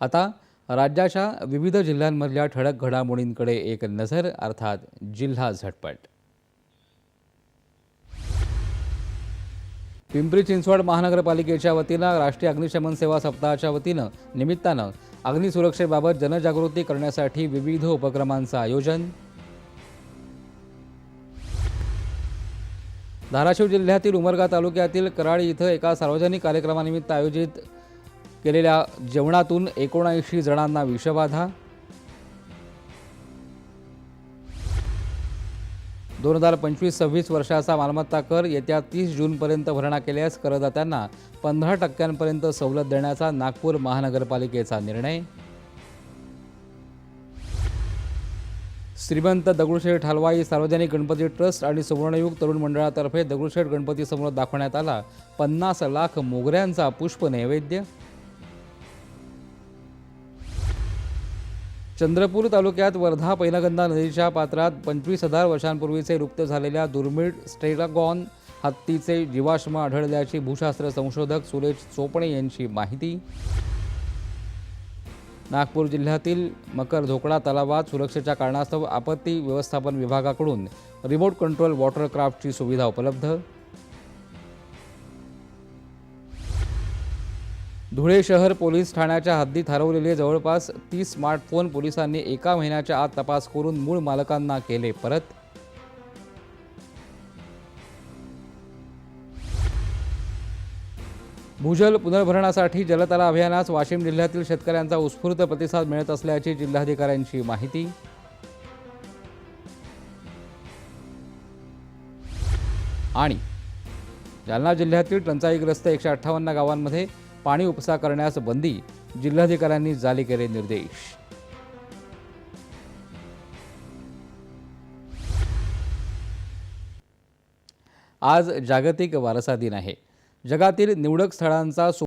आता राज्याच्या विविध जिल्ह्यांमधल्या ठळक घडामोडींकडे एक नजर अर्थात जिल्हा झटपट. पिंपरी चिंचवड महानगरपालिकेच्या वतीनं राष्ट्रीय अग्निशमन सेवा सप्ताहाच्या वतीनं निमित्तानं अग्निसुरक्षेबाबत जनजागृती करण्यासाठी विविध उपक्रमांचं आयोजन. धाराशिव जिल्ह्यातील उमरगा तालुक्यातील कराळी इथं एका सार्वजनिक कार्यक्रमानिमित्त आयोजित केलेल्या जेवणातून एकोणऐंशी जणांना विषबाधा. दोन हजार पंचवीस सव्वीस वर्षाचा मालमत्ता कर येत्या तीस जूनपर्यंत भरणा केल्यास करदात्यांना पंधरा टक्क्यांपर्यंत सवलत देण्याचा नागपूर महानगरपालिकेचा निर्णय. श्रीमंत दगडूशेठ हलवाई सार्वजनिक गणपती ट्रस्ट आणि सुवर्णयुग तरुण मंडळातर्फे दगडूशेठ गणपती समोर दाखवण्यात आला पन्नास लाख मोगऱ्यांचा पुष्प नैवेद्य चंद्रपूर तालुक्यात वर्धा पैनगंगा नदीच्या पात्रात पंचवीस हजार वर्षांपूर्वीचे लुप्त झालेल्या दुर्मिळ स्टेलागॉन हत्तीचे जीवाश्म आढळल्याची भूशास्त्र संशोधक सुरेश चोपणे यांची माहिती. नागपूर जिल्ह्यातील मकर धोकडा तलावात सुरक्षेच्या कारणास्तव आपत्ती व्यवस्थापन विभागाकडून रिमोट कंट्रोल वॉटरक्राफ्टची सुविधा उपलब्ध. धुळे शहर पोलीस ठाण्याच्या हद्दीत हरवलेले जवळपास तीस स्मार्टफोन पोलिसांनी एका महिन्याच्या आत तपास करून मूळ मालकांना केले परत. भूजल पुनर्भरणासाठी जलतला अभियानास वाशिम जिल्ह्यातील शेतकऱ्यांचा उत्स्फूर्त प्रतिसाद मिळत असल्याची जिल्हाधिकाऱ्यांची माहिती. आणि जालना जिल्ह्यातील टंचाईग्रस्त एकशे अठ्ठावन्न गावांमध्ये पाणी उपसा करण्यास बंदी जिल्हाधिकाऱ्यांनी जारी केले निर्देश. आज जागतिक वारसा दिन आहे. जगातील निवडक स्थळांचा